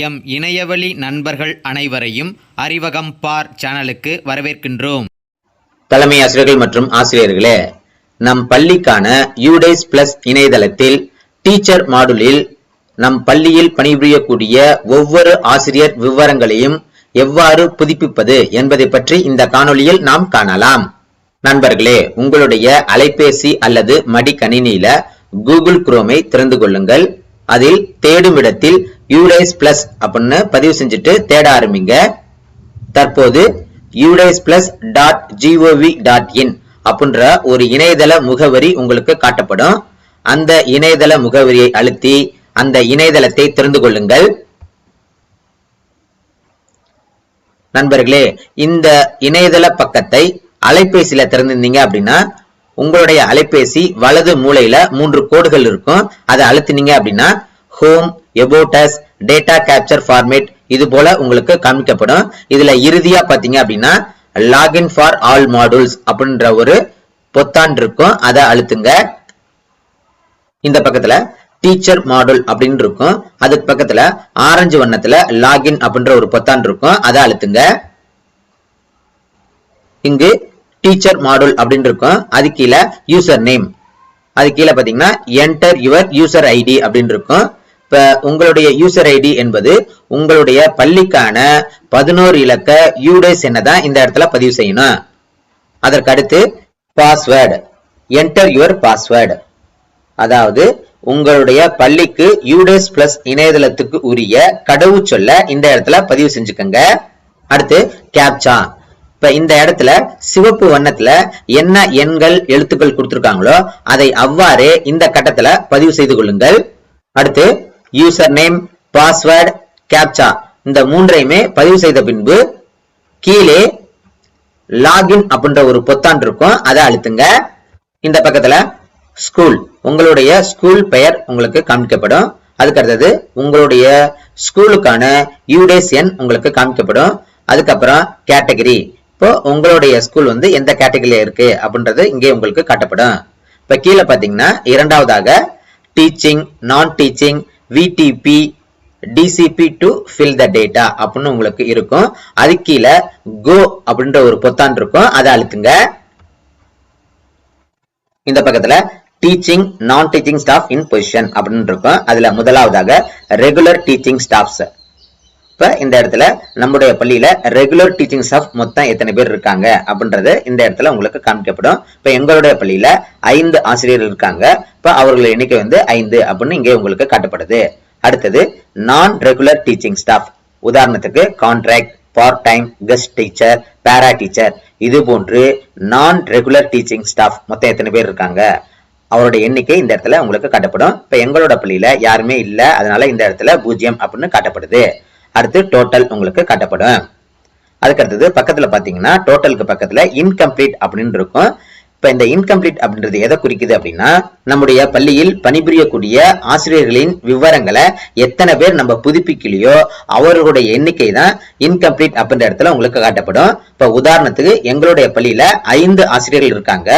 M இணையவழி நண்பர்கள் அனைவரையும் அறிவகம் பார் சேனலுக்கு வரவேற்கின்றோம். தலைமை ஆசிரியர்கள் மற்றும் ஆசிரியர்களே நம் பள்ளிக்கான யூடேஸ் பிளஸ் இணையதளத்தில் டீச்சர் மாடுலில் நம் பள்ளியில் பணிபுரியக்கூடிய ஒவ்வொரு ஆசிரியர் விவரங்களையும் எவ்வாறு புதுப்பிப்பது என்பதை பற்றி இந்த காணொளியில் நாம் காணலாம். நண்பர்களே உங்களுடைய அலைபேசி அல்லது மடிக்கணினியில கூகுள் குரோமை திறந்து கொள்ளுங்கள். அதில் தேடும் இடத்தில் யூடேஸ் பிளஸ் அப்படின்னு பதிவு செஞ்சுட்டு தேட ஆரம்பிங்க. தற்போது UDISE plus dot GOV dot in அப்படின்ற ஒரு இணையதள முகவரி உங்களுக்கு காட்டப்படும். அந்த இணையதள முகவரியை அழுத்தி அந்த இணையதளத்தை திறந்து கொள்ளுங்கள். நண்பர்களே இந்த இணையதள பக்கத்தை அலைபேசியில திறந்திருந்தீங்க அப்படின்னா உங்களுடைய அலைபேசி வலது மூலையில மூன்று கோடுகள் இருக்கும். அதை அழுத்தினீங்க அப்படின்னா home about us data capture format இது போல உங்களுக்கு காமிக்கப்படும் இதுல இறுதியா பாத்தீங்க அப்படின்னா லாகின் ஃபார் ஆல் மாடூல்ஸ் அப்படின்ற ஒரு பொத்தான் இருக்கும். அதை அழுத்துங்க. இந்த பக்கத்துல டீச்சர் மாடல் அப்படின்னு இருக்கும். அதுக்கு பக்கத்துல ஆரஞ்சு வண்ணத்துல லாகின் அப்படின்ற ஒரு பொத்தான் இருக்கும். அதை அழுத்துங்க. இங்கு டீச்சர் மாடல் அப்படின்னு இருக்கும். அது கீழே யூசர் நேம் அது கீழே பாத்தீங்கன்னா என்டர் யுவர் யூசர் ஐடி அப்படின்னு இருக்கும். இப்ப உங்களுடைய யூசர் ஐடி என்பது உங்களுடைய பள்ளிக்கான பதினோரு இலக்க யூடேஸ் என்னதான் இந்த இடத்துல பதிவு செய்யணும். அதற்கு அடுத்து பாஸ்வேர்டு என்டர் யுவர் பாஸ்வேர்டு அதாவது உங்களுடைய பள்ளிக்கு யூடேஸ் பிளஸ் இணையதளத்துக்கு உரிய கடவுச்சொல்ல இந்த இடத்துல பதிவு செஞ்சுக்கோங்க. அடுத்து கேப்சா இப்ப இந்த இடத்துல சிவப்பு வண்ணத்துல என்ன எண்கள் எழுத்துக்கள் கொடுத்திருக்காங்களோ அதை அவ்வாறே இந்த கட்டத்துல பதிவு செய்து கொள்ளுங்கள். அடுத்து யூசர் நேம் பாஸ்வேர்டு கேப்சா இந்த மூன்றையுமே பதிவு செய்த பின்பு கீழே லாகின் அப்படின்ற ஒரு பொத்தான் இருக்கும். அதை அழுத்துங்க. இந்த பக்கத்துல ஸ்கூல் உங்களுடைய ஸ்கூல் பெயர் உங்களுக்கு காமிக்கப்படும் அதுக்கு அடுத்தது உங்களுடைய ஸ்கூலுக்கான யூடேஸ் எண் உங்களுக்கு காமிக்கப்படும் அதுக்கப்புறம் கேட்டகரி இப்போ உங்களுடைய ஸ்கூல் வந்து எந்த கேட்டகரியில இருக்கு அப்படின்றது இங்கே உங்களுக்கு காட்டப்படும். இப்போ கீழே பாத்தீங்கன்னா இரண்டாவதாக teaching non teaching VDP DCP to fill the data அப்படின்னு உங்களுக்கு இருக்கும். அது கீழே கோ அப்படின்ற ஒரு பொத்தான் இருக்கும். அதை அழுத்துங்க. இந்த பக்கத்துல டீச்சிங் நான் டீச்சிங் ஸ்டாஃப் இன் பொசிஷன் அப்படின்னு இருக்கும். அதுல முதலாவதாக ரெகுலர் டீச்சிங் ஸ்டாஃப்ஸ் இப்போ இந்த இடத்துல நம்முடைய பள்ளியில் ரெகுலர் டீச்சிங் ஸ்டாஃப் மொத்தம் எத்தனை பேர் இருக்காங்க அப்படின்றது இந்த இடத்துல உங்களுக்கு காமிக்கப்படும். இப்போ எங்களுடைய பள்ளியில ஐந்து ஆசிரியர் இருக்காங்க. இப்போ அவர்கள் எண்ணிக்கை வந்து ஐந்து அப்படின்னு இங்கே உங்களுக்கு காட்டப்படுது. அடுத்தது நான் ரெகுலர் டீச்சிங் ஸ்டாஃப் உதாரணத்துக்கு contract part time guest teacher para teacher இது போன்று நான் ரெகுலர் டீச்சிங் ஸ்டாஃப் மொத்தம் எத்தனை பேர் இருக்காங்க? அவருடைய எண்ணிக்கை இந்த இடத்துல உங்களுக்கு காட்டப்படும். இப்போ எங்களோட பள்ளியில் யாருமே இல்லை. அதனால இந்த இடத்துல பூஜ்ஜியம் அப்படின்னு காட்டப்படுது. அடுத்து டோட்டல் உங்களுக்கு காட்டப்படும். அதுக்கு அடுத்தது பக்கத்துல பாத்தீங்கன்னா டோட்டலுக்கு பக்கத்துல இன்கம்ப்ளீட் அப்படின்னு இருக்கும். இப்ப இந்த இன்கம்ப்ளீட் அப்படின்றது எதை குறிக்குது அப்படின்னா நம்முடைய பள்ளியில் பணிபுரியக்கூடிய ஆசிரியர்களின் விவரங்களை எத்தனை பேர் நம்ம புதுப்பிக்கலையோ அவர்களுடைய எண்ணிக்கை தான் இன்கம்ப்ளீட் அப்படின்ற இடத்துல உங்களுக்கு காட்டப்படும். இப்ப உதாரணத்துக்கு எங்களுடைய பள்ளியில ஐந்து ஆசிரியர்கள் இருக்காங்க.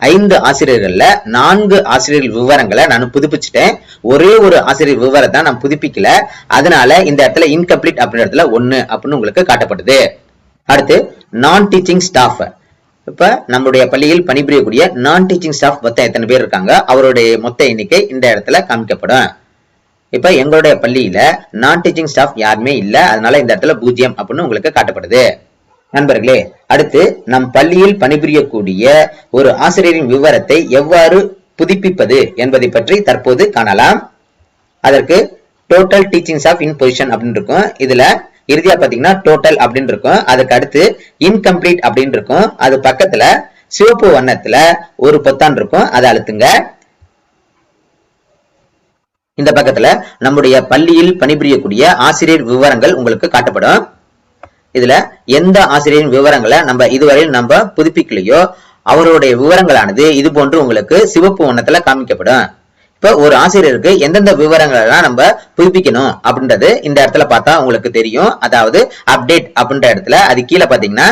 ஐந்து ஆசிரியர்கள்ல நான்கு ஆசிரியர் விவரங்களை நான் புதுப்பிச்சிட்டேன். ஒரே ஒரு ஆசிரியர் விவரத்தை நான் புதுப்பிக்கல. அதனால இந்த இடத்துல இன்கம்ப்ளீட் அப்படின்ற இடத்துல ஒன்னு அப்படின்னு உங்களுக்கு காட்டப்படுது. அடுத்து நான் டீச்சிங் ஸ்டாஃப் இப்ப நம்மளுடைய பள்ளியில் பணிபுரியக்கூடிய நான் டீச்சிங் ஸ்டாஃப் மொத்தம் எத்தனை பேர் இருக்காங்க? அவருடைய மொத்த எண்ணிக்கை இந்த இடத்துல காமிக்கப்படும் இப்ப எங்களுடைய பள்ளியில நான் டீச்சிங் ஸ்டாஃப் யாருமே இல்ல. அதனால இந்த இடத்துல பூஜ்ஜியம் அப்படின்னு உங்களுக்கு காட்டப்படுது. நண்பர்களே அடுத்து நம் பள்ளியில் பணிபுரியக்கூடிய ஒரு ஆசிரியரின் விவரத்தை எவ்வாறு புதுப்பிப்பது என்பதை பற்றி தற்போது காணலாம். அதற்கு total teaching of in position அப்படின்னு இருக்கும். இதுல இறுதியா பாத்தீங்கன்னா டோட்டல் அப்படின்னு இருக்கும். அதுக்கு அடுத்து இன்கம்ப்ளீட் அப்படின்னு இருக்கும். அது பக்கத்துல சிவப்பு வண்ணத்துல ஒரு பொத்தான் இருக்கும். அதை அழுத்துங்க. இந்த பக்கத்துல நம்முடைய பள்ளியில் பணிபுரியக்கூடிய ஆசிரியர் விவரங்கள் உங்களுக்கு காட்டப்படும். இதுல எந்த ஆசிரியரின் விவரங்களை நம்ம இதுவரையில் நம்ம புதுப்பிக்கலையோ அவருடைய விவரங்களானது இது போன்று உங்களுக்கு சிவப்பு வண்ணத்துல காமிக்கப்படும். இப்ப ஒரு ஆசிரியருக்கு எந்தெந்த விவரங்கள் எல்லாம் நம்ம புதுப்பிக்கணும் அப்படின்றது இந்த இடத்துல பார்த்தா உங்களுக்கு தெரியும். அதாவது அப்டேட் அப்படின்ற இடத்துல அது கீழே பாத்தீங்கன்னா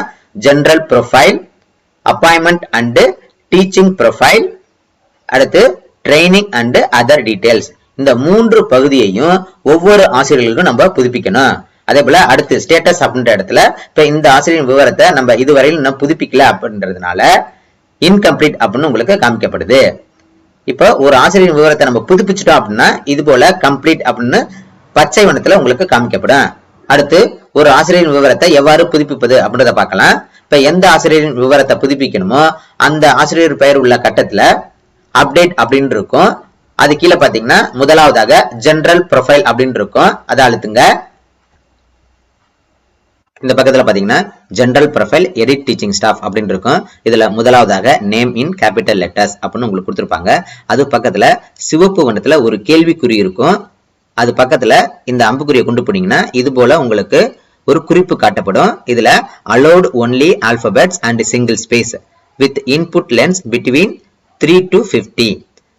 general profile appointment and teaching profile அடுத்து ட்ரைனிங் அண்டு அதர் டீட்டெயில்ஸ் இந்த மூன்று பகுதியையும் ஒவ்வொரு ஆசிரியர்களுக்கும் நம்ம புதுப்பிக்கணும். அதே போல அடுத்து ஸ்டேட்டஸ் அப்படின்ற இடத்துல இப்ப இந்த ஆசிரியர் விவரத்தை நம்ம இதுவரையில் இன்னும் புதுப்பிக்கல அப்படின்றதுனால இன்கம்ப்ளீட் அப்படின்னு உங்களுக்கு காமிக்கப்படுது. இப்போ ஒரு ஆசிரியர் விவரத்தை நம்ம புதுப்பிச்சிட்டோம் அப்படின்னா இது போல கம்ப்ளீட் அப்படின்னு பச்சை வண்ணத்துல உங்களுக்கு காமிக்கப்படும். அடுத்து ஒரு ஆசிரியரின் விவரத்தை எவ்வாறு புதுப்பிப்பது அப்படின்றத பார்க்கலாம். இப்ப எந்த ஆசிரியரின் விவரத்தை புதுப்பிக்கணுமோ அந்த ஆசிரியர் பெயர் உள்ள கட்டத்துல அப்டேட் அப்படின்னு இருக்கும். அது கீழே பாத்தீங்கன்னா முதலாவதாக ஜென்ரல் ப்ரொஃபைல் அப்படின்னு இருக்கும். அதை அழுத்துங்க. இந்த பக்கத்தில் பார்த்தீங்கன்னா general profile edit teaching staff அப்படின்னு இருக்கும். இதில் முதலாவதாக நேம் இன் கேபிட்டல் லெட்டர்ஸ் அப்படின்னு உங்களுக்கு கொடுத்துருப்பாங்க. அது பக்கத்தில் சிவப்பு வண்ணத்தில் ஒரு கேள்விக்குறி இருக்கும். அது பக்கத்தில் இந்த அம்புக்குறியை கொண்டு போனீங்கன்னா இது போல் உங்களுக்கு ஒரு குறிப்பு காட்டப்படும். இதில் allowed only alphabets and single space with input length between three to fifty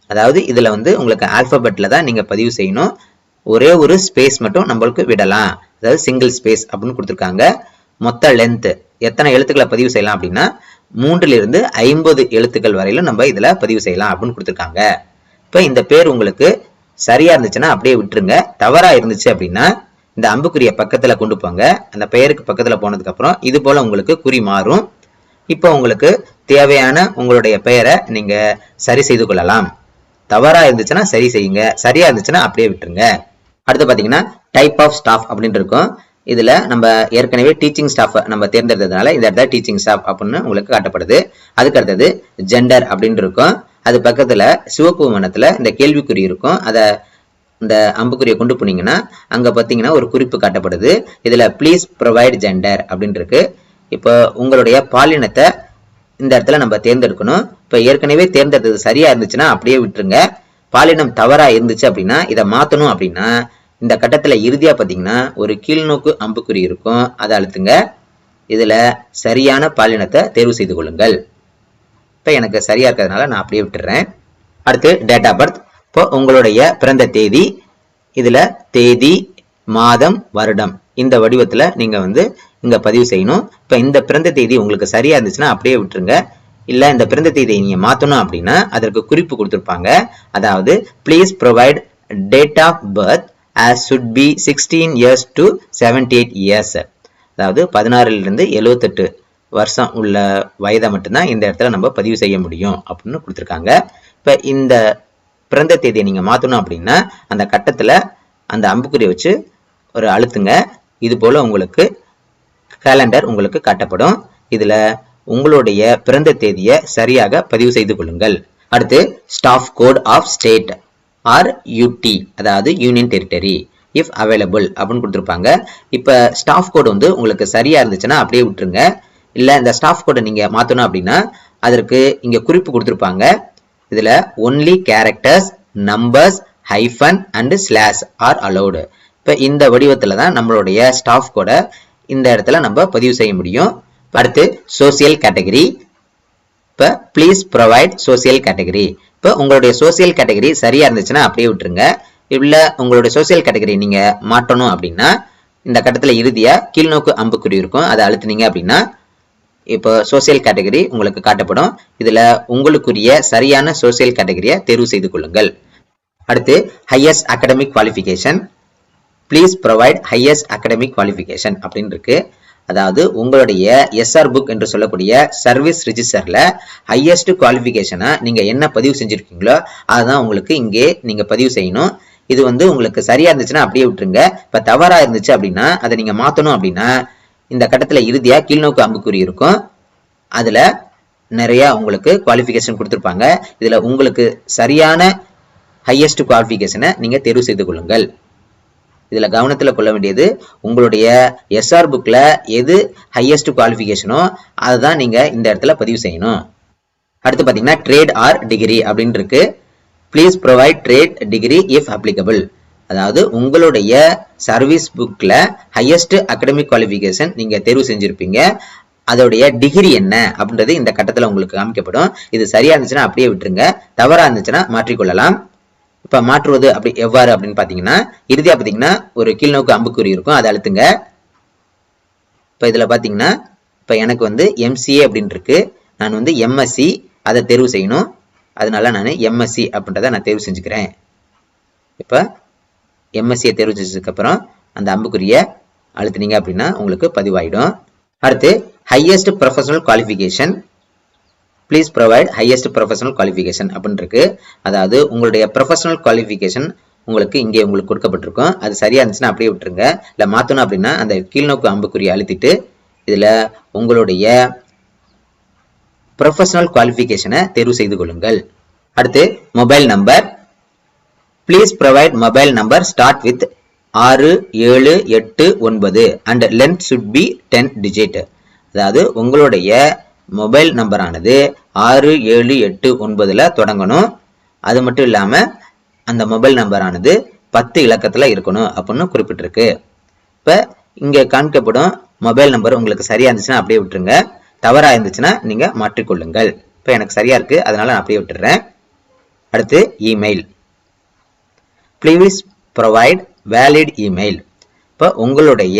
அதாவது இதில் வந்து உங்களுக்கு ஆல்பபெட்டில் தான் நீங்கள் பதிவு செய்யணும். ஒரே ஒரு ஸ்பேஸ் மட்டும் நம்மளுக்கு விடலாம். அதாவது சிங்கிள் ஸ்பேஸ் அப்படின்னு கொடுத்துருக்காங்க. மொத்த லென்த் எத்தனை எழுத்துக்களை பதிவு செய்யலாம் அப்படின்னா மூன்றிலிருந்து ஐம்பது எழுத்துக்கள் வரையிலும் நம்ம இதுல பதிவு செய்யலாம் அப்படின்னு கொடுத்துருக்காங்க. இப்போ இந்த பேர் உங்களுக்கு சரியா இருந்துச்சுன்னா அப்படியே விட்டுருங்க. தவறா இருந்துச்சு அப்படின்னா இந்த அம்புக்குரிய பக்கத்துல கொண்டு போங்க. அந்த பெயருக்கு பக்கத்துல போனதுக்கு அப்புறம் இது போல உங்களுக்கு குறி மாறும். இப்போ உங்களுக்கு தேவையான உங்களுடைய பெயரை நீங்க சரி செய்து கொள்ளலாம். தவறா இருந்துச்சுன்னா சரி செய்யுங்க. சரியா இருந்துச்சுன்னா அப்படியே விட்டுருங்க. அடுத்து பாத்தீங்கன்னா டைப் ஆஃப் ஸ்டாஃப் அப்படின்னு இருக்கும். இதில் நம்ம ஏற்கனவே டீச்சிங் ஸ்டாஃப் நம்ம தேர்ந்தெடுத்ததுனால இந்த இடத்துல டீச்சிங் ஸ்டாஃப் அப்படின்னு உங்களுக்கு காட்டப்படுது. அதுக்கு அடுத்தது ஜெண்டர் அப்படின்னு இருக்கும். அது பக்கத்தில் சிவப்பு வண்ணத்துல இந்த கேள்விக்குறி இருக்கும். அதை இந்த அம்புக்குறியை கொண்டு போனீங்கன்னா அங்கே பார்த்தீங்கன்னா ஒரு குறிப்பு காட்டப்படுது. இதில் ப்ளீஸ் ப்ரொவைட் ஜெண்டர் அப்படின்னு இருக்கு. இப்போ உங்களுடைய பாலினத்தை இந்த இடத்துல நம்ம தேர்ந்தெடுக்கணும். இப்போ ஏற்கனவே தேர்ந்தெடுத்தது சரியாக இருந்துச்சுன்னா அப்படியே விட்டுருங்க. பாலினம் தவறாக இருந்துச்சு அப்படின்னா இதை மாற்றணும் அப்படின்னா இந்த கட்டத்துல இறுதியா பாத்தீங்கன்னா ஒரு கீழ்நோக்கு அம்புக்குறி இருக்கும். அதை அழுத்துங்க. இதுல சரியான பாலினத்தை தேர்வு செய்து கொள்ளுங்கள். இப்போ எனக்கு சரியா இருக்கிறதுனால நான் அப்படியே விட்டுறேன். அடுத்து டேட் ஆஃப் பர்த் இப்போ உங்களுடைய பிறந்த தேதி இதுல தேதி மாதம் வருடம். இந்த வடிவத்துல நீங்க வந்து இங்கே பதிவு செய்யணும். இப்ப இந்த பிறந்த தேதி உங்களுக்கு சரியா இருந்துச்சுன்னா அப்படியே விட்டுருங்க. இல்லை இந்த பிறந்த தேதியை நீங்க மாத்தணும் அப்படின்னா அதற்கு குறிப்பு கொடுத்துருப்பாங்க. அதாவது please provide date of birth as should be sixteen years to 78 eight அதாவது பதினாறிலிருந்து எழுவத்தெட்டு வருஷம் உள்ள வயதை மட்டும்தான் இந்த இடத்துல நம்ம பதிவு செய்ய முடியும் அப்படின்னு கொடுத்துருக்காங்க. இப்போ இந்த பிறந்த தேதியை நீங்கள் மாற்றணும் அப்படின்னா அந்த கட்டத்தில் அந்த அம்புக்குறியை வச்சு ஒரு அழுத்துங்க. இது போல் உங்களுக்கு கேலண்டர் உங்களுக்கு காட்டப்படும். இதில் உங்களுடைய பிறந்த தேதியை சரியாக பதிவு செய்து கொள்ளுங்கள். அடுத்து staff code of state or UT அதாவது யூனியன் டெரிட்டரி இஃப் அவைலபிள் அப்படின்னு கொடுத்துருப்பாங்க. இப்போ ஸ்டாஃப் கோட் வந்து உங்களுக்கு சரியாக இருந்துச்சுன்னா அப்படியே விட்டுருங்க. இல்லை இந்த ஸ்டாஃப் கோடை நீங்கள் மாற்றணும் அப்படின்னா அதற்கு இங்கே குறிப்பு கொடுத்துருப்பாங்க. இதில் only characters numbers hyphen and slash are allowed இப்போ இந்த வடிவத்தில் தான் நம்மளுடைய ஸ்டாஃப் கோடை இந்த இடத்துல நம்ம பதிவு செய்ய முடியும். அடுத்து சோசியல் கேட்டகரி இப்போ ப்ளீஸ் ப்ரொவைட் சோசியல் கேட்டகரி இப்போ உங்களுடைய சோசியல் கேட்டகரி சரியா இருந்துச்சுன்னா அப்படியே விட்டுருங்க. இல்லை உங்களுடைய சோசியல் கேட்டகரி நீங்க மாற்றணும் அப்படின்னா இந்த கட்டத்தில் இறுதியா கீழ்நோக்கு அம்புக்குறி இருக்கும். அதை அழுத்துனீங்க அப்படின்னா இப்போ சோசியல் கேட்டகரி உங்களுக்கு காட்டப்படும். இதுல உங்களுக்குரிய சரியான சோசியல் கேட்டகரியை தேர்வு செய்து கொள்ளுங்கள். அடுத்து highest academic qualification please provide highest academic qualification அப்படின்னு இருக்கு. அதாவது உங்களுடைய எஸ்ஆர் புக் என்று சொல்லக்கூடிய சர்வீஸ் ரிஜிஸ்டர்ல ஹையஸ்ட் குவாலிஃபிகேஷனை நீங்க என்ன பதிவு செஞ்சிருக்கீங்களோ அதுதான் உங்களுக்கு இங்கே நீங்க பதிவு செய்யணும். இது வந்து உங்களுக்கு சரியா இருந்துச்சுன்னா அப்படியே விட்டுருங்க. இப்ப தவறா இருந்துச்சு அப்படின்னா அதை நீங்க மாத்தணும் அப்படின்னா இந்த கட்டத்துல இறுதியா கீழ்நோக்கு அம்புக்குறி இருக்கும். அதுல நிறைய உங்களுக்கு குவாலிஃபிகேஷன் கொடுத்துருப்பாங்க. இதுல உங்களுக்கு சரியான ஹையஸ்ட் குவாலிஃபிகேஷனை நீங்க தேர்வு செய்து கொள்ளுங்கள். இதில் கவனத்தில் கொள்ள வேண்டியது உங்களுடைய எஸ்ஆர் புக்கில் எது ஹையஸ்ட் குவாலிஃபிகேஷனோ அதை தான் நீங்கள் இந்த இடத்துல பதிவு செய்யணும். அடுத்து பார்த்தீங்கன்னா ட்ரேட் ஆர் டிகிரி அப்படின்னு இருக்கு please provide trade degree if applicable அதாவது உங்களுடைய சர்வீஸ் புக்கில் ஹையஸ்ட் அகடமிக் குவாலிஃபிகேஷன் நீங்கள் தேர்வு செஞ்சுருப்பீங்க. அதோடைய டிகிரி என்ன அப்படின்றது இந்த கட்டத்தில் உங்களுக்கு காமிக்கப்படும். இது சரியா இருந்துச்சுன்னா அப்படியே விட்டுருங்க. தவறாக இருந்துச்சுன்னா மாற்றிக்கொள்ளலாம். இப்ப மாற்றுவது அப்படி எவ்வாறு அப்படின்னு பாத்தீங்கன்னா இறுதியா பாத்தீங்கன்னா ஒரு கீழ்நோக்கு அம்புக்குறி இருக்கும். அதை அழுத்துங்க. இப்ப இதுல பாத்தீங்கன்னா இப்ப எனக்கு வந்து எம்சிஏ அப்படின்னு இருக்கு. நான் வந்து எம்எஸ்சி அதை தேர்வு செய்யணும். அதனால நான் எம்எஸ்சி அப்படின்றத நான் தேர்வு செஞ்சுக்கிறேன். இப்போ எம்எஸ்சியை தேர்வு செஞ்சதுக்கப்புறம் அந்த அம்புக்குறியை அழுத்துனீங்க அப்படின்னா உங்களுக்கு பதிவாயிடும். அடுத்து highest professional qualification please provide highest professional qualification அப்படின்னு இருக்கு அதாவது உங்களுடைய ப்ரொஃபஷனல் குவாலிஃபிகேஷன் உங்களுக்கு இங்கே உங்களுக்கு கொடுக்கப்பட்டிருக்கும். அது சரியா இருந்துச்சுன்னா அப்படியே விட்டுருங்க. இல்லை மாற்றணும் அப்படின்னா அந்த கீழ்நோக்கு அம்புக்குறியை அழுத்திட்டு இதில் உங்களுடைய ப்ரொஃபஷனல் குவாலிஃபிகேஷனை தேர்வு செய்து கொள்ளுங்கள். அடுத்து mobile number please provide mobile number start with ஆறு ஏழு எட்டு ஒன்பது. And length should be ten digit அதாவது உங்களுடைய மொபைல் நம்பரானது ஆறு ஏழு எட்டு ஒன்பதில் தொடங்கணும். அது மட்டும் இல்லாமல் அந்த மொபைல் நம்பரானது பத்து இலக்கத்தில் இருக்கணும் அப்படின்னு குறிப்பிட்டிருக்கு. இப்போ இங்கே காண்பிக்கப்படும் மொபைல் நம்பர் உங்களுக்கு சரியாக இருந்துச்சுன்னா அப்படியே விட்டுருங்க. தவறாக இருந்துச்சுன்னா நீங்கள் மாற்றிக்கொள்ளுங்கள். இப்போ எனக்கு சரியாக இருக்குது அதனால் நான் அப்படியே விட்டுறேன். அடுத்து email please provide valid email இப்போ உங்களுடைய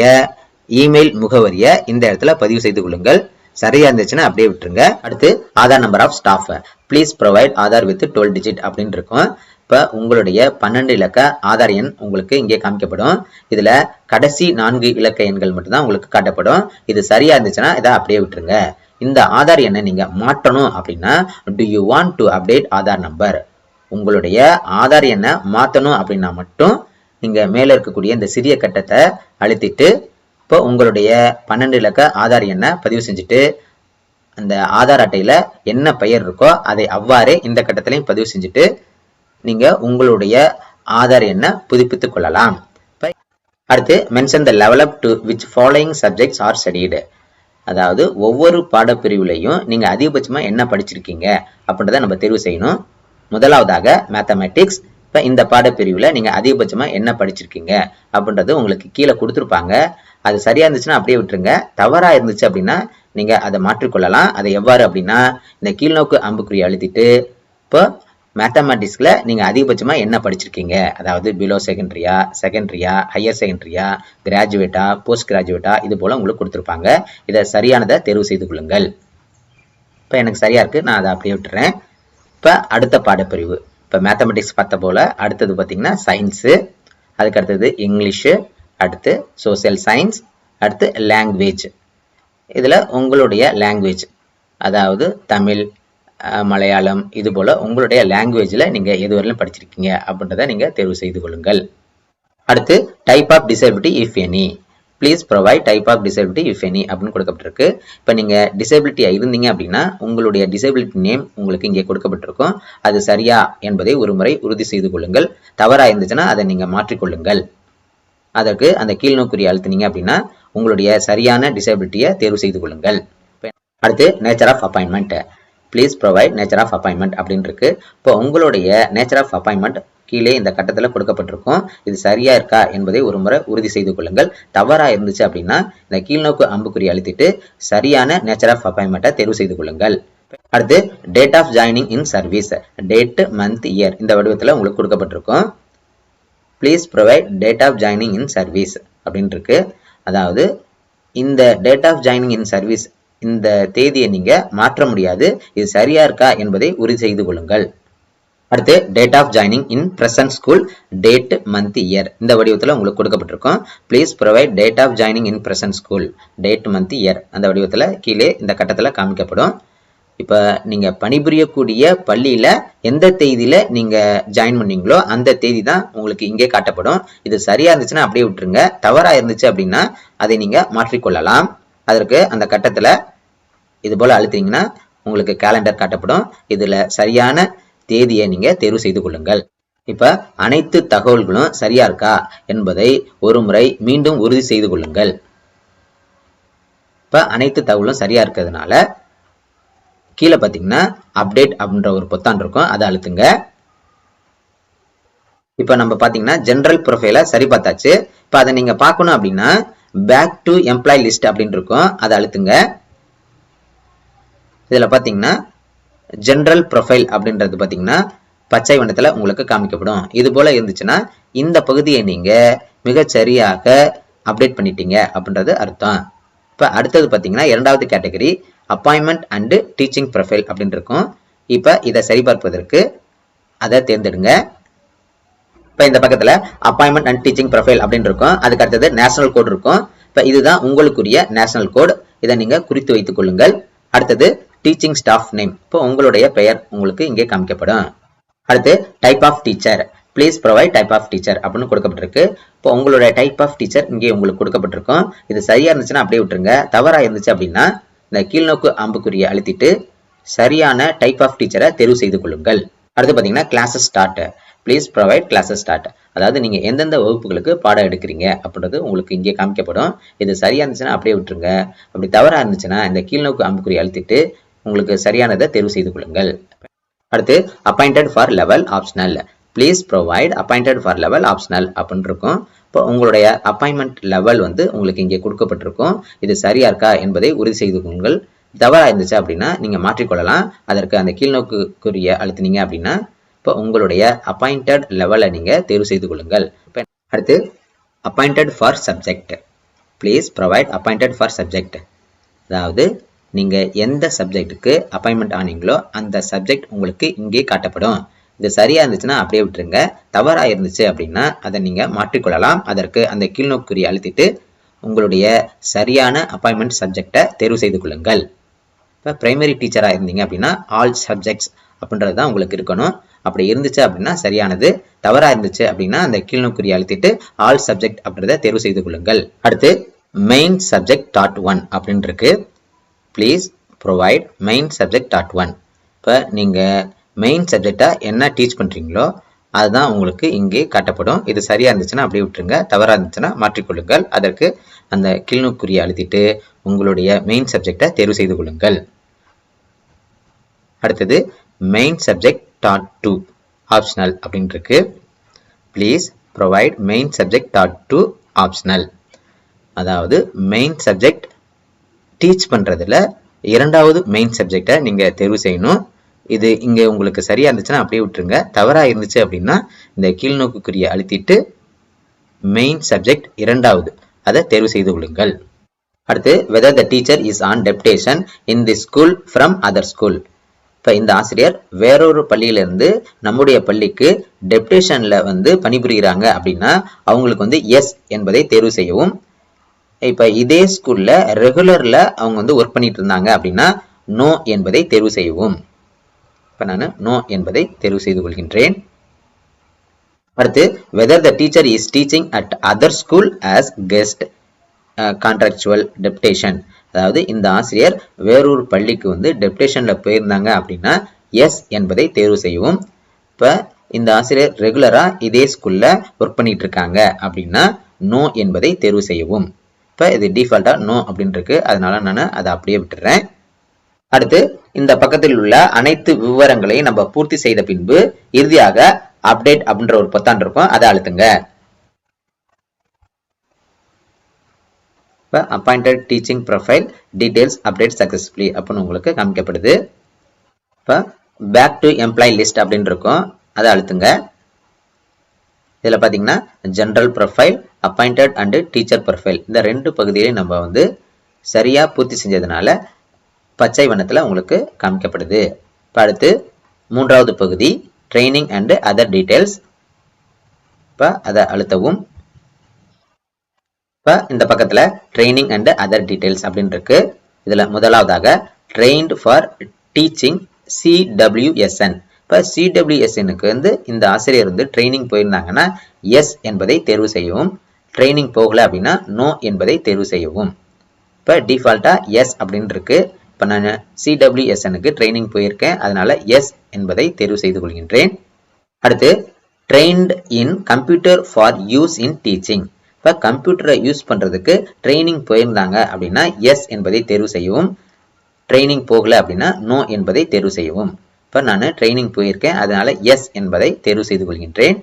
இமெயில் முகவரியை இந்த இடத்துல பதிவு செய்து கொள்ளுங்கள். சரியா இருந்துச்சுன்னா அப்படியே விட்டுருங்க. அடுத்து Aadhaar number of staff please provide Aadhaar with twelve digit அப்படின்னு இருக்கும். இப்போ உங்களுடைய பன்னெண்டு இலக்க ஆதார் எண் உங்களுக்கு இங்கே காமிக்கப்படும். இதில் கடைசி நான்கு இலக்க எண்கள் மட்டும்தான் உங்களுக்கு காட்டப்படும். இது சரியா இருந்துச்சுன்னா இதை அப்படியே விட்டுருங்க. இந்த ஆதார் எண்ணை நீங்கள் மாற்றணும் அப்படின்னா do you want to update Aadhaar number உங்களுடைய ஆதார் எண்ணை மாற்றணும் அப்படின்னா மட்டும் நீங்கள் மேலே இருக்கக்கூடிய இந்த சிறிய கட்டத்தை அழுத்திட்டு இப்போ உங்களுடைய பன்னெண்டு இலக்க ஆதார் எண்ணை பதிவு செஞ்சுட்டு அந்த ஆதார் அட்டையில என்ன பெயர் இருக்கோ அதை அவ்வாறே இந்த கட்டத்திலையும் பதிவு செஞ்சுட்டு நீங்க உங்களுடைய ஆதார் எண்ணை புதுப்பித்துக் கொள்ளலாம். அடுத்து mention the level up to which following subjects are studied அதாவது ஒவ்வொரு பாடப்பிரிவுலையும் நீங்க அதிகபட்சமா என்ன படிச்சிருக்கீங்க அப்படின்றத நம்ம தேர்வு செய்யணும். முதலாவதாக மேத்தமேட்டிக்ஸ் இப்போ இந்த பாடப்பிரிவில் நீங்கள் அதிகபட்சமாக என்ன படிச்சிருக்கீங்க அப்படின்றது உங்களுக்கு கீழே கொடுத்துருப்பாங்க. அது சரியா இருந்துச்சுன்னா அப்படியே விட்டுருங்க. தவறாக இருந்துச்சு அப்படின்னா நீங்கள் அதை மாற்றிக்கொள்ளலாம். அதை எவ்வாறு அப்படின்னா இந்த கீழ்நோக்கு அம்புக்குறி அழுத்திட்டு இப்போ மேத்தமேட்டிக்ஸில் நீங்கள் அதிகபட்சமாக என்ன படிச்சிருக்கீங்க? அதாவது பிலோ செகண்டரியா செகண்டரியா ஹையர் செகண்டரியா கிராஜுவேட்டா போஸ்ட் கிராஜுவேட்டா இது போல் உங்களுக்கு கொடுத்துருப்பாங்க. இதை சரியானதை தேர்வு செய்து கொள்ளுங்கள். இப்போ எனக்கு சரியாக இருக்குது நான் அதை அப்படியே விட்டுறேன். இப்போ அடுத்த பாடப்பிரிவு. இப்போ மேத்தமெட்டிக்ஸ் பார்த்த போல் அடுத்தது பார்த்திங்கன்னா சயின்ஸு அதுக்கு அடுத்தது இங்கிலீஷு அடுத்து சோசியல் சயின்ஸ் அடுத்து லாங்குவேஜ் இதில் உங்களுடைய லாங்குவேஜ் அதாவது தமிழ் மலையாளம் இது போல் உங்களுடைய லாங்குவேஜில் நீங்கள் எது வரையிலும் படிச்சிருக்கீங்க அப்படின்றத நீங்கள் தேர்வு செய்து கொள்ளுங்கள். அடுத்து type of disability if any please provide type of disability if any அப்படின்னு கொடுக்கப்பட்டிருக்கு. இப்போ நீங்கள் டிசபிலிட்டியாக இருந்தீங்க அப்படின்னா உங்களுடைய டிசபிலிட்டி நேம் உங்களுக்கு இங்கே கொடுக்கப்பட்டிருக்கும். அது சரியா என்பதை ஒரு முறை உறுதி செய்து கொள்ளுங்கள். தவறாக இருந்துச்சுன்னா அதை நீங்கள் மாற்றிக்கொள்ளுங்கள். அதற்கு அந்த கீழ்நோக்குரிய அழுத்தினீங்க அப்படின்னா உங்களுடைய சரியான டிசபிலிட்டியை தேர்வு செய்து கொள்ளுங்கள். அடுத்து nature of appointment please provide nature of appointment அப்படின்னு இருக்கு இப்போ உங்களுடைய நேச்சர் ஆஃப் அப்பாயின்மெண்ட் கீழே இந்த கட்டத்தில் கொடுக்கப்பட்டிருக்கும். இது சரியா இருக்கா என்பதை ஒரு முறை உறுதி செய்து கொள்ளுங்கள். தவறாக இருந்துச்சு அப்படின்னா இந்த கீழ்நோக்கு அம்புக்குறி அழுத்திட்டு சரியான நேச்சர் ஆஃப் அப்பாயின்மெண்ட்டை தேர்வு செய்து கொள்ளுங்கள். அடுத்து date of joining in service date month year இந்த வடிவத்தில் உங்களுக்கு கொடுக்கப்பட்டிருக்கும். Please provide date of joining in service அப்படின்னு இருக்கு அதாவது இந்த date of joining in service இந்த தேதியை நீங்கள் மாற்ற முடியாது. இது சரியா இருக்கா என்பதை உறுதி செய்து கொள்ளுங்கள். அடுத்து date of joining in present school date month year இந்த வடிவத்தில் உங்களுக்கு கொடுக்கப்பட்டிருக்கும். Please provide date of joining in present school date month year அந்த வடிவத்தில் கீழே இந்த கட்டத்தில் காமிக்கப்படும். இப்போ நீங்கள் பணிபுரியக்கூடிய பள்ளியில் எந்த தேதியில் நீங்கள் ஜாயின் பண்ணீங்களோ அந்த தேதி தான் உங்களுக்கு இங்கே காட்டப்படும். இது சரியாக இருந்துச்சுன்னா அப்படியே விட்டுருங்க. தவறாக இருந்துச்சு அப்படின்னா அதை நீங்கள் மாற்றிக்கொள்ளலாம். அதற்கு அந்த கட்டத்தில் இது போல் அழுத்திங்கன்னா உங்களுக்கு கேலண்டர் காட்டப்படும். இதில் சரியான தேதியை நீங்கள் தேர்வு செய்து கொள்ளுங்கள். இப்போ அனைத்து தகவல்களும் சரியா இருக்கா என்பதை ஒரு முறை மீண்டும் உறுதி செய்து கொள்ளுங்கள். இப்போ அனைத்து தகவலும் சரியா இருக்கிறதுனால கீழே பார்த்தீங்கன்னா அப்டேட் அப்படின்ற ஒரு பொத்தான் இருக்கும். அதை அழுத்துங்க. இப்போ நம்ம பார்த்தீங்கன்னா ஜென்ரல் ப்ரொஃபைலை சரி பார்த்தாச்சு. இப்போ அதை நீங்க பார்க்கணும் அப்படின்னா பேக் டு எம்ப்ளாய் லிஸ்ட் அப்படின்னு இருக்கும். அதை அழுத்துங்க. இதில் பார்த்தீங்கன்னா ஜென்ரல் ப்ரொஃபைல் அப்படின்றது பார்த்தீங்கன்னா பச்சை வண்ணத்தில் உங்களுக்கு காமிக்கப்படும். இது போல இருந்துச்சுன்னா இந்த பகுதியை நீங்க மிகச்சரியாக அப்டேட் பண்ணிட்டீங்க அப்படின்றது அர்த்தம். இப்போ அடுத்தது பார்த்தீங்கன்னா இரண்டாவது category appointment and teaching profile அப்படின்னு இருக்கும். இப்போ இதை சரிபார்ப்பதற்கு அதை தேர்ந்தெடுங்க. இப்போ இந்த பக்கத்தில் அப்பாயின்மெண்ட் அண்ட் டீச்சிங் ப்ரொஃபைல் அப்படின்னு இருக்கும். அதுக்கு அடுத்தது நேஷனல் கோட் இருக்கும். இப்போ இதுதான் உங்களுக்குரிய நேஷனல் கோட் இதை நீங்கள் குறித்து வைத்துக் கொள்ளுங்கள். அடுத்தது டீச்சிங் ஸ்டாஃப் நேம் இப்போ உங்களுடைய பெயர் உங்களுக்கு இங்கே காமிக்கப்படும். அடுத்து type of teacher please provide type of teacher அப்படின்னு கொடுக்கப்பட்டிருக்கு. இப்போ உங்களுடைய டைப் ஆஃப் டீச்சர் இங்கே உங்களுக்கு கொடுக்கப்பட்டிருக்கும். இது சரியாக இருந்துச்சுன்னா அப்படியே விட்டுருங்க. தவறாக இருந்துச்சு அப்படின்னா இந்த கீழ்நோக்கு அம்புக்குறியை அழுத்திட்டு சரியான டைப் ஆஃப் டீச்சரை தேர்வு செய்து கொள்ளுங்கள். அடுத்து பார்த்தீங்கன்னா classes start please provide classes start அதாவது நீங்கள் எந்தெந்த வகுப்புகளுக்கு பாடம் எடுக்கிறீங்க அப்படின்றது உங்களுக்கு இங்கே காமிக்கப்படும். இது சரியாக இருந்துச்சுன்னா அப்படியே விட்டுருங்க. அப்படி தவறாக இருந்துச்சுன்னா இந்த கீழ்நோக்கு அம்புக்குறி அழுத்திட்டு உங்களுக்கு சரியானதை தேர்வு செய்து கொள்ளுங்கள். அடுத்து appointed for level optional please provide appointed for level optional அப்படின்னு இருக்கும். இப்போ உங்களுடைய அப்பாயின்மெண்ட் லெவல் வந்து உங்களுக்கு இங்கே கொடுக்கப்பட்டிருக்கும். இது சரியா இருக்கா என்பதை உறுதி செய்து கொள்ளுங்கள். தவறா இருந்துச்சு அப்படின்னா நீங்கள் மாற்றிக்கொள்ளலாம். அதற்கு அந்த கீழ்நோக்குரிய அழுத்தினீங்க அப்படின்னா இப்போ உங்களுடைய அப்பாயிண்டட் லெவலை நீங்கள் தேர்வு செய்து கொள்ளுங்கள். இப்போ அடுத்து appointed for subject please provide appointed for subject அதாவது நீங்கள் எந்த சப்ஜெக்ட்டுக்கு அப்பாயின்மெண்ட் ஆனீங்களோ அந்த சப்ஜெக்ட் உங்களுக்கு இங்கே காட்டப்படும். இது சரியாக இருந்துச்சுன்னா அப்படியே விட்டுருங்க. தவறாக இருந்துச்சு அப்படின்னா அதை நீங்கள் மாற்றிக்கொள்ளலாம். அதற்கு அந்த கீழ்நோக்குறி அழுத்திட்டு உங்களுடைய சரியான அப்பாயின்மெண்ட் சப்ஜெக்டை தேர்வு செய்து கொள்ளுங்கள். இப்போ பிரைமரி டீச்சராக இருந்தீங்க அப்படின்னா ஆல் சப்ஜெக்ட்ஸ் அப்படின்றது தான் உங்களுக்கு இருக்கணும். அப்படி இருந்துச்சு அப்படின்னா சரியானது. தவறாக இருந்துச்சு அப்படின்னா அந்த கீழ்நோக்குறி அழுத்திட்டு ஆல் சப்ஜெக்ட் அப்படின்றத தேர்வு செய்து கொள்ளுங்கள். அடுத்து மெயின் சப்ஜெக்ட் டாட் ஒன் அப்படின்ட்டு இருக்கு please provide main subject dot one இப்போ நீங்கள் மெயின் சப்ஜெக்டாக என்ன டீச் பண்ணுறீங்களோ அதுதான் உங்களுக்கு இங்கே காட்டப்படும். இது சரியாக இருந்துச்சுன்னா அப்படியே விட்டுருங்க. தவறாக இருந்துச்சுன்னா மாற்றிக்கொள்ளுங்கள். அதற்கு அந்த கீழ்நோக்குறியை அழுத்திட்டு உங்களுடைய மெயின் சப்ஜெக்டை தேர்வு செய்து கொள்ளுங்கள். அடுத்தது main subject dot two optional அப்படின்னு இருக்கு please provide main subject dot two optional அதாவது மெயின் சப்ஜெக்ட் டீச் பண்ணுறதில் இரண்டாவது மெயின் சப்ஜெக்டை நீங்கள் தேர்வு செய்யணும். இது இங்கே உங்களுக்கு சரியாக இருந்துச்சுன்னா அப்படியே விட்டுருங்க. தவறாக இருந்துச்சு அப்படின்னா இந்த கீழ்நோக்குக்குரிய அழுத்திட்டு மெயின் சப்ஜெக்ட் இரண்டாவது. அதை தேர்வு செய்து கொள்ளுங்கள். அடுத்து whether the teacher is on deputation in the school from other school இப்போ இந்த ஆசிரியர் வேறொரு பள்ளியிலேருந்து நம்முடைய பள்ளிக்கு டெப்டேஷனில் வந்து பணிபுரிகிறாங்க அப்படின்னா அவங்களுக்கு வந்து எஸ் என்பதை தேர்வு செய்யவும். இப்போ இதே ஸ்கூலில் ரெகுலரில் அவங்க வந்து ஒர்க் பண்ணிட்டு இருந்தாங்க அப்படின்னா நோ என்பதை தேர்வு செய்யவும். இப்போ நான் நோ என்பதை தேர்வு செய்து கொள்கின்றேன். அடுத்து whether the teacher is teaching at other school as guest contractual deputation அதாவது இந்த ஆசிரியர் வேறொரு பள்ளிக்கு வந்து டெப்டேஷன்ல போயிருந்தாங்க அப்படின்னா எஸ் என்பதை தேர்வு செய்யவும். இப்போ இந்த ஆசிரியர் ரெகுலரா இதே ஸ்கூல்ல ஒர்க் பண்ணிட்டு இருக்காங்க அப்படின்னா நோ என்பதை தேர்வு செய்யவும். இப்போ இது டிஃபால்ட்டாக நோ அப்படின்னு இருக்கு அதனால நான் அதை அப்படியே விட்டுறேன். அடுத்து இந்த பக்கத்தில் உள்ள அனைத்து விவரங்களையும் நம்ம பூர்த்தி செய்த பின்பு இறுதியாக அப்டேட் அப்படின்ற ஒரு பொத்தான் இருக்கும். அதை அழுத்துங்க. இப்போ appointed teaching profile details update successfully அப்படின்னு உங்களுக்கு காமிக்கப்படுது. இப்போ பேக் டு எம்ப்ளாய் லிஸ்ட் அப்படின்னு இருக்கும். அதை அழுத்துங்க. இதில் பார்த்தீங்கன்னா general profile appointed and teacher profile இந்த ரெண்டு பகுதியிலையும் நம்ம வந்து சரியாக பூர்த்தி செஞ்சதுனால பச்சை வண்ணத்தில் உங்களுக்கு காமிக்கப்படுது. இப்போ அடுத்து மூன்றாவது பகுதி ட்ரைனிங் அண்டு அதர் டீட்டெயில்ஸ் இப்போ அதை அழுத்தவும். இப்போ இந்த பக்கத்தில் ட்ரைனிங் அண்டு அதர் டீட்டெயில்ஸ் அப்படின்னு இருக்கு இதில் முதலாவதாக ட்ரெயின்ட் ஃபார் டீச்சிங் சிடபிள்யூஎஸ்என் இப்போ சிடபிள்யூஎஸ்எனுக்கு வந்து இந்த ஆசிரியர் வந்து ட்ரைனிங் போயிருந்தாங்கன்னா எஸ் என்பதை தேர்வு செய்யவும். ட்ரைனிங் போகலை அப்படின்னா நோ என்பதை தேர்வு செய்யவும். இப்போ டிஃபால்ட்டாக எஸ் அப்படின்னு இருக்குது இப்போ நான் சிடபிள்யூஎஸ்எனுக்கு ட்ரைனிங் போயிருக்கேன். அதனால் எஸ் என்பதை தேர்வு செய்து கொள்கின்றேன். அடுத்து trained in computer for use in teaching இப்போ கம்ப்யூட்டரை யூஸ் பண்ணுறதுக்கு ட்ரைனிங் போயிருந்தாங்க அப்படின்னா எஸ் என்பதை தேர்வு செய்யவும். ட்ரைனிங் போகலை அப்படின்னா நோ என்பதை தேர்வு செய்யவும். இப்போ நான் ட்ரைனிங் போயிருக்கேன். அதனால் எஸ் என்பதை தேர்வு செய்து கொள்கின்றேன்.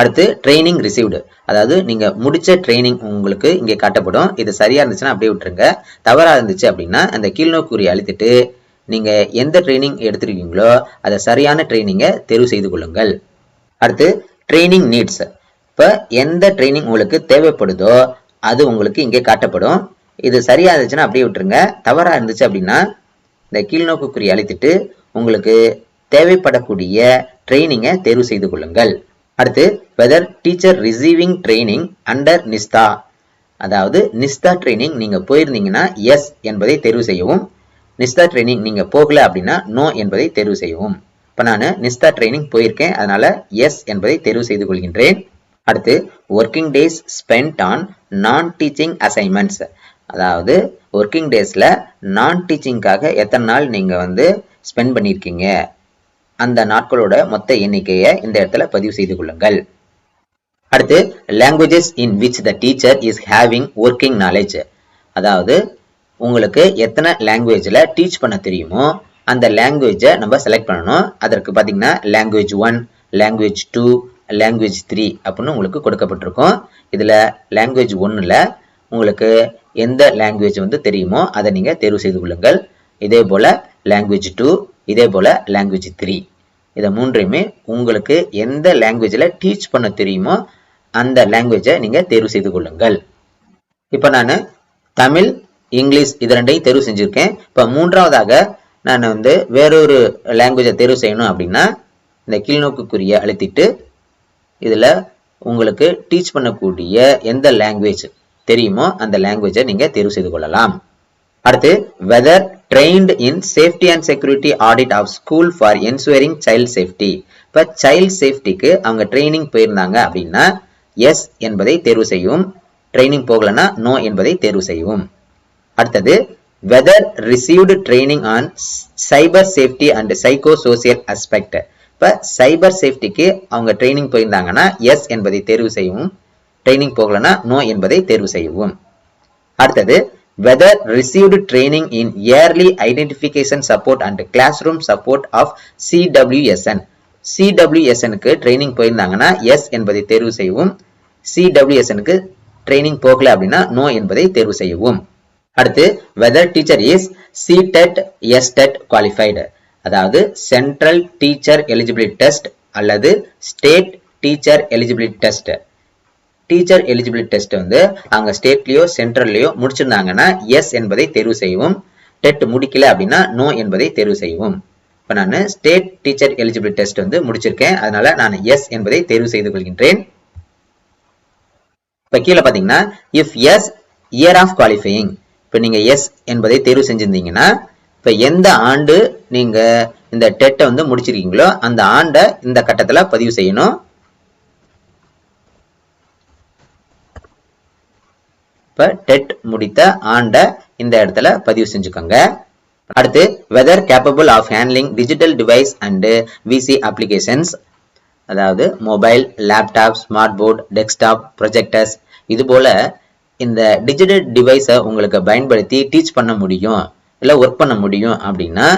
அடுத்து ட்ரைனிங் ரிசீவ்டு அதாவது நீங்கள் முடித்த ட்ரைனிங் உங்களுக்கு இங்கே காட்டப்படும். இது சரியாக இருந்துச்சுன்னா அப்படியே விட்டுருங்க. தவறாக இருந்துச்சு அப்படின்னா அந்த கீழ்நோக்குறி அழுத்திட்டு நீங்கள் எந்த ட்ரைனிங் எடுத்திருக்கீங்களோ அதை சரியான ட்ரைனிங்கை தேர்வு செய்து கொள்ளுங்கள். அடுத்து ட்ரைனிங் நீட்ஸ் இப்போ எந்த ட்ரைனிங் உங்களுக்கு தேவைப்படுதோ அது உங்களுக்கு இங்கே காட்டப்படும். இது சரியாக இருந்துச்சுன்னா அப்படியே விட்டுருங்க. தவறாக இருந்துச்சு அப்படின்னா இந்த கீழ்நோக்குக்குறி அழுத்திட்டு உங்களுக்கு தேவைப்படக்கூடிய ட்ரைனிங்கை தேர்வு செய்து கொள்ளுங்கள். அடுத்து whether teacher receiving training under Nishtha அதாவது நிஸ்தா ட்ரைனிங் நீங்கள் போயிருந்தீங்கன்னா எஸ் என்பதை தேர்வு செய்யவும். நிஸ்தா ட்ரைனிங் நீங்கள் போகல அப்படின்னா நோ என்பதை தேர்வு செய்யவும். இப்போ நான் நிஸ்தா ட்ரைனிங் போயிருக்கேன் அதனால் எஸ் என்பதை தேர்வு செய்து கொள்கின்றேன். அடுத்து working days spent on non teaching assignments அதாவது ஒர்க்கிங் டேஸில் நான் டீச்சிங்காக எத்தனை நாள் நீங்கள் வந்து ஸ்பெண்ட் பண்ணியிருக்கீங்க அந்த நாட்களோட மொத்த எண்ணிக்கையை இந்த இடத்துல பதிவு செய்து கொள்ளுங்கள். அடுத்து languages in which the teacher is having working knowledge அதாவது உங்களுக்கு எத்தனை லாங்குவேஜில் டீச் பண்ண தெரியுமோ அந்த லாங்குவேஜை நம்ம செலக்ட் பண்ணணும். அதற்கு பார்த்தீங்கன்னா language one language two language three அப்படின்னு உங்களுக்கு கொடுக்கப்பட்டிருக்கும். இதில் லாங்குவேஜ் ஒன்றில் உங்களுக்கு எந்த லாங்குவேஜ் வந்து தெரியுமோ அதை நீங்கள் தேர்வு செய்து கொள்ளுங்கள். இதே போல் லாங்குவேஜ் டூ இதே போல் லாங்குவேஜ் த்ரீ இதை மூன்றையுமே உங்களுக்கு எந்த லாங்குவேஜில் டீச் பண்ண தெரியுமோ அந்த லாங்குவேஜை நீங்கள் தேர்வு செய்து கொள்ளுங்கள். இப்போ நான் தமிழ் இங்கிலீஷ் இது ரெண்டையும் தேர்வு செஞ்சுருக்கேன். இப்போ மூன்றாவதாக நான் வந்து வேறொரு லாங்குவேஜை தேர்வு செய்யணும் அப்படின்னா இந்த கீழ்நோக்குக்குரிய அழுத்திட்டு இதில் உங்களுக்கு டீச் பண்ணக்கூடிய எந்த லாங்குவேஜ் தெரியுமோ அந்த லாங்குவேஜை நீங்கள் தேர்வு செய்து கொள்ளலாம். அடுத்து whether trained in safety and security audit of school for ensuring child safety இப்போ சைல்ட் சேஃப்டிக்கு அவங்க ட்ரைனிங் போயிருந்தாங்க அப்படின்னா எஸ் என்பதை தேர்வு செய்யவும் ட்ரைனிங் போகலன்னா நோ என்பதை தேர்வு செய்யவும் அடுத்தது whether received training on cyber safety and psycho social aspect இப்போ சைபர் சேஃப்டிக்கு அவங்க ட்ரைனிங் போயிருந்தாங்கன்னா எஸ் என்பதை தேர்வு செய்யவும் ட்ரைனிங் போகலன்னா நோ என்பதை தேர்வு செய்யவும். அடுத்தது whether received training in early identification support and class room support of CWSN சிடபிள்யூஎஸ்எனுக்கு ட்ரைனிங் போயிருந்தாங்கன்னா எஸ் என்பதை தேர்வு செய்யவும் சிடபிள்யூஎஸ்எனுக்கு ட்ரைனிங் போகல அப்படின்னா நோ என்பதை தேர்வு செய்யவும். அடுத்து whether teacher is CTET STET qualified அதாவது சென்ட்ரல் டீச்சர் எலிஜிபிலிட்டி டெஸ்ட் அல்லது state teacher eligibility test teacher eligibility test வந்து அவங்க ஸ்டேட்லயோ சென்ட்ரல்லையோ முடிச்சிருந்தாங்கன்னா எஸ் என்பதை தேர்வு செய்யவும் டெட் முடிக்கல அப்படின்னா நோ என்பதை தேர்வு செய்யவும் இப்போ நான் ஸ்டேட் டீச்சர் எலிஜிபிலிட்டி டெஸ்ட் வந்து முடிச்சிருக்கேன். அதனால நான் எஸ் என்பதை தேர்வு செய்து கொள்கின்றேன். இப்போ கீழே பார்த்தீங்கன்னா if yes year of qualifying இப்போ நீங்க எஸ் என்பதை தேர்வு செஞ்சிருந்தீங்கன்னா இப்போ எந்த ஆண்டு நீங்க இந்த டெட்டை வந்து முடிச்சிருக்கீங்களோ அந்த ஆண்டை இந்த கட்டத்தில் பதிவு செய்யணும். இப்போ டெட் முடித்த ஆண்டை இந்த இடத்துல பதிவு செஞ்சுக்கோங்க. அடுத்து whether capable of handling digital device and VC applications அதாவது mobile laptop smart board desktop projectors இது போல் இந்த டிஜிட்டல் டிவைஸை உங்களுக்கு பயன்படுத்தி டீச் பண்ண முடியும் இல்லை ஒர்க் பண்ண முடியும் அப்படின்னா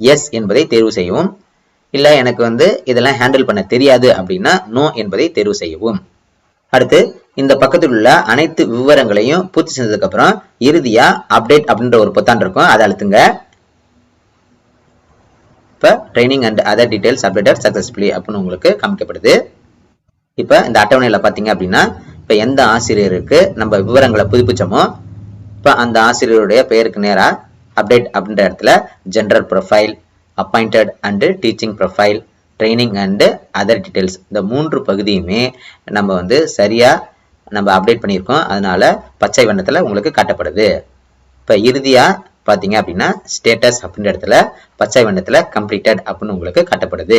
எஸ் என்பதை தேர்வு செய்யவும். இல்லை எனக்கு வந்து இதெல்லாம் ஹேண்டில் பண்ண தெரியாது அப்படின்னா நோ என்பதை தேர்வு செய்யவும். அடுத்து இந்த பக்கத்தில் உள்ள அனைத்து விவரங்களையும் பூர்த்தி செஞ்சதுக்கு அப்புறம் இறுதியா அப்டேட் அப்படின்ற ஒரு பொத்தான் இருக்கும். அதை அழுத்துங்க. இப்போ training and other details updated successfully அப்படின்னு உங்களுக்கு காமிக்கப்படுது. இப்போ இந்த அட்டவணையில் பார்த்தீங்க அப்படின்னா இப்போ எந்த ஆசிரியருக்கு நம்ம விவரங்களை புதுப்பிச்சோமோ இப்போ அந்த ஆசிரியருடைய பெயருக்கு நேராக அப்டேட் அப்படின்ற இடத்துல general profile appointed and teaching profile training and other details இந்த மூன்று பகுதியுமே நம்ம வந்து சரியாக நம்ம அப்டேட் பண்ணியிருக்கோம். அதனால் பச்சை வண்ணத்தில் உங்களுக்கு காட்டப்படுது. இப்போ இறுதியாக பார்த்தீங்க அப்படின்னா ஸ்டேட்டஸ் அப்படின்ற இடத்துல பச்சை வண்ணத்தில் கம்ப்ளீட்டட் அப்படின்னு உங்களுக்கு காட்டப்படுது.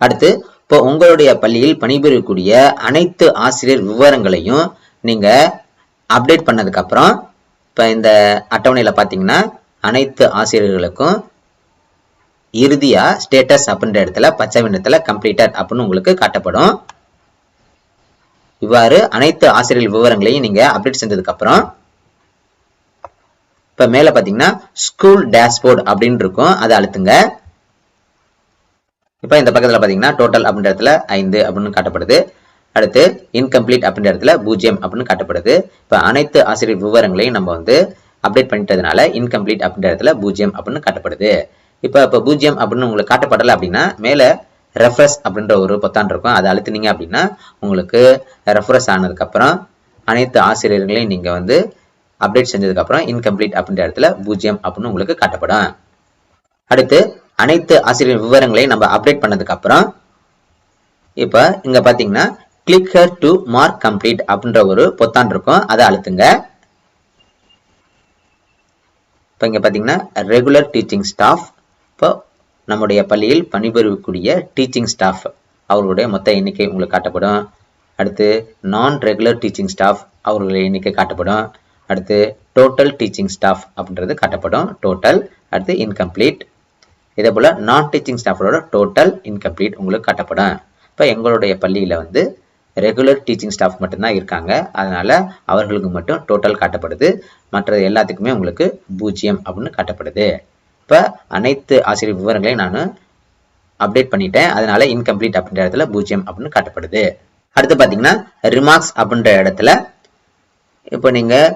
அடுத்து இப்போ உங்களுடைய பள்ளியில் பணிபுரியக்கூடிய அனைத்து ஆசிரியர் விவரங்களையும் நீங்கள் அப்டேட் பண்ணதுக்கப்புறம் இப்போ இந்த அட்டவணையில் பார்த்தீங்கன்னா அனைத்து ஆசிரியர்களுக்கும் இறுதியா ஸ்டேட்டஸ் அப்படின்ற இடத்துல பச்சை வண்ணத்தில் கம்ப்ளீட்டட் அப்படின்னு உங்களுக்கு காட்டப்படும். இவ்வாறு அனைத்து ஆசிரியர் விவரங்களையும் நீங்க அப்டேட் செஞ்சதுக்கு அப்புறம் இப்ப மேல பாத்தீங்கன்னா ஸ்கூல் டேஷ்போர்ட் அப்படின்னு இருக்கும். அதை அழுத்துங்க. இப்ப இந்த பக்கத்துல பாத்தீங்கன்னா டோட்டல் அப்படின்ற இடத்துல ஐந்து அப்படின்னு காட்டப்படுது. அடுத்து இன்கம்ப்ளீட் அப்படின்ற இடத்துல பூஜ்ஜியம் அப்படின்னு காட்டப்படுது. இப்ப அனைத்து ஆசிரியர் விவரங்களையும் நம்ம வந்து அப்டேட் பண்ணிட்டதுனால இன்கம்ப்ளீட் அப்படின்ற இடத்துல பூஜ்ஜியம் அப்படின்னு காட்டப்படுது. இப்போ இப்போ பூஜ்ஜியம் அப்படின்னு உங்களுக்கு காட்டப்படலை அப்படின்னா மேலே ரெஃப்ரெஸ் அப்படின்ற ஒரு பொத்தான் இருக்கும். அதை அழுத்தினீங்க அப்படின்னா உங்களுக்கு ரெஃப்ரெஸ் ஆனதுக்கப்புறம் அனைத்து ஆசிரியர்களையும் நீங்கள் வந்து அப்டேட் செஞ்சதுக்கப்புறம் இன்கம்ப்ளீட் அப்படின்ற இடத்துல பூஜ்ஜியம் அப்படின்னு உங்களுக்கு காட்டப்படும். அடுத்து அனைத்து ஆசிரியர் விவரங்களையும் நம்ம அப்டேட் பண்ணதுக்கப்புறம் இப்போ இங்கே பார்த்தீங்கன்னா click here to mark complete அப்படின்ற ஒரு பொத்தான் இருக்கும். அதை அழுத்துங்க. இப்போ இங்கே பார்த்தீங்கன்னா ரெகுலர் டீச்சிங் ஸ்டாஃப் இப்போ நம்முடைய பள்ளியில் பணிபுரியக்கூடிய டீச்சிங் ஸ்டாஃப் அவர்களுடைய மொத்த எண்ணிக்கை உங்களுக்கு காட்டப்படும். அடுத்து நான் ரெகுலர் டீச்சிங் ஸ்டாஃப் அவர்களுடைய எண்ணிக்கை காட்டப்படும். அடுத்து டோட்டல் டீச்சிங் ஸ்டாஃப் அப்படின்றது காட்டப்படும். டோட்டல் அடுத்து இன்கம்ப்ளீட் இதே போல் நான் டீச்சிங் ஸ்டாஃபோட டோட்டல் இன்கம்ப்ளீட் உங்களுக்கு காட்டப்படும். இப்போ எங்களுடைய பள்ளியில் வந்து ரெகுலர் டீச்சிங் ஸ்டாஃப் மட்டும்தான் இருக்காங்க. அதனால் அவர்களுக்கு மட்டும் டோட்டல் காட்டப்படுது. மற்றது எல்லாத்துக்குமே உங்களுக்கு பூஜ்ஜியம் அப்படின்னு காட்டப்படுது. இப்போ அனைத்து ஆசிரியர் விவரங்களையும் நான் அப்டேட் பண்ணிட்டேன். அதனால இன்கம்ப்ளீட் அப்படின்ற இடத்துல பூஜ்ஜியம் அப்படின்னு காட்டப்படுது. அடுத்து பார்த்தீங்கன்னா ரிமார்க்ஸ் அப்படின்ற இடத்துல இப்போ நீங்கள்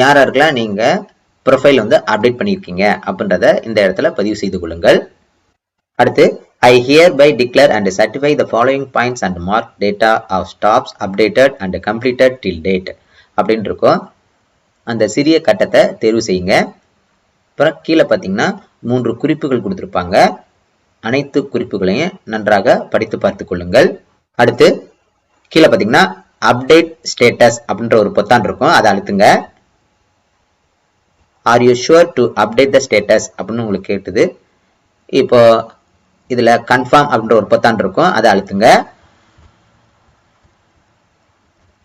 யார் யாருக்கெல்லாம் நீங்கள் ப்ரொஃபைல் வந்து அப்டேட் பண்ணியிருக்கீங்க அப்படின்றத இந்த இடத்துல பதிவு செய்து கொள்ளுங்கள். அடுத்து I hereby declare and certify the following points and mark data of staffs updated and completed till date அப்படின்னு இருக்கும். அந்த சிறிய கட்டத்தை தேர்வு செய்யுங்க. அப்புறம் கீழே பார்த்தீங்கன்னா மூன்று குறிப்புகள் கொடுத்துருப்பாங்க. அனைத்து குறிப்புகளையும் நன்றாக படித்து பார்த்து கொள்ளுங்கள். அடுத்து கீழே பார்த்தீங்கன்னா அப்டேட் ஸ்டேட்டஸ் அப்படின்ற ஒரு பொத்தான் இருக்கும். அதை அழுத்துங்க. Are you sure to update the status அப்படின்னு உங்களுக்கு கேட்டுது. இப்போ இதில் கன்ஃபார்ம் அப்படின்ற ஒரு பொத்தான் இருக்கும். அதை அழுத்துங்க.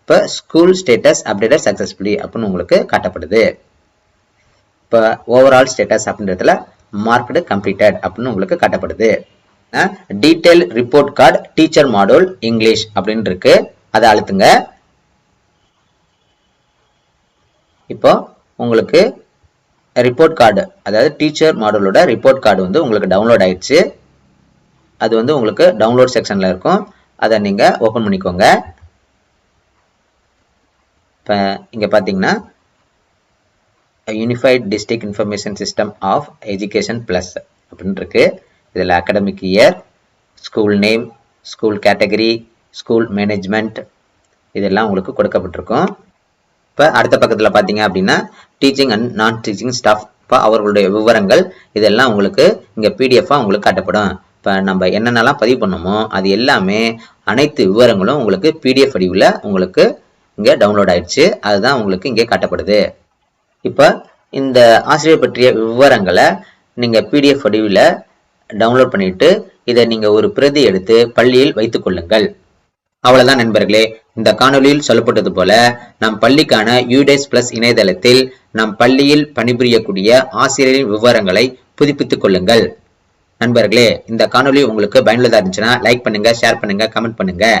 இப்போ ஸ்கூல் ஸ்டேட்டஸ் அப்டேட்டட் சக்ஸஸ்ஃபுல்லி அப்படின்னு உங்களுக்கு காட்டப்படுது. இப்போ ஓவரால் ஸ்டேட்டஸ் அப்படின்றதுல மார்க்டு கம்ப்ளீட்டட் அப்படின்னு உங்களுக்கு காட்டப்படுது. Detail report card teacher module English அப்படின்னு இருக்கு. அதை அழுத்துங்க. இப்போ உங்களுக்கு ரிப்போர்ட் கார்டு அதாவது டீச்சர் மாடலோட ரிப்போர்ட் கார்டு வந்து உங்களுக்கு டவுன்லோட் ஆயிடுச்சு. அது வந்து உங்களுக்கு டவுன்லோட் செக்ஷனில் இருக்கும். அதை நீங்கள் ஓப்பன் பண்ணிக்கோங்க. இப்போ இங்கே பார்த்தீங்கன்னா unified district information system of education plus அப்படின்னு இருக்கு இதில் academic year school name school category school management இதெல்லாம் உங்களுக்கு கொடுக்கப்பட்டிருக்கும். இப்போ அடுத்த பக்கத்தில் பார்த்தீங்க அப்படின்னா teaching and non teaching staff இப்போ அவர்களுடைய விவரங்கள் இதெல்லாம் உங்களுக்கு இங்கே பிடிஎஃபாக உங்களுக்கு காட்டப்படும். இப்போ நம்ம என்னென்னலாம் பதிவு பண்ணோமோ அது எல்லாமே அனைத்து விவரங்களும் உங்களுக்கு பிடிஎஃப் வடிவில் உங்களுக்கு இங்கே டவுன்லோட் ஆயிடுச்சு. அதுதான் உங்களுக்கு இங்கே காட்டப்படுது. இப்போ இந்த ஆசிரியர் பற்றிய விவரங்களை நீங்கள் பிடிஎஃப் வடிவில் டவுன்லோட் பண்ணிட்டு இதை நீங்கள் ஒரு பிரதி எடுத்து பள்ளியில் வைத்துக் கொள்ளுங்கள். அவ்வளோதான் நண்பர்களே. இந்த காணொலியில் சொல்லப்பட்டது போல நம் பள்ளிக்கான யூடேஸ் பிளஸ் இணையதளத்தில் நம் பள்ளியில் பணிபுரியக்கூடிய ஆசிரியரின் விவரங்களை புதுப்பித்துக் கொள்ளுங்கள். நண்பர்களே இந்த காணொலி உங்களுக்கு பயனுள்ளதாக இருந்துச்சுன்னா லைக் பண்ணுங்கள் ஷேர் பண்ணுங்கள் கமெண்ட் பண்ணுங்கள்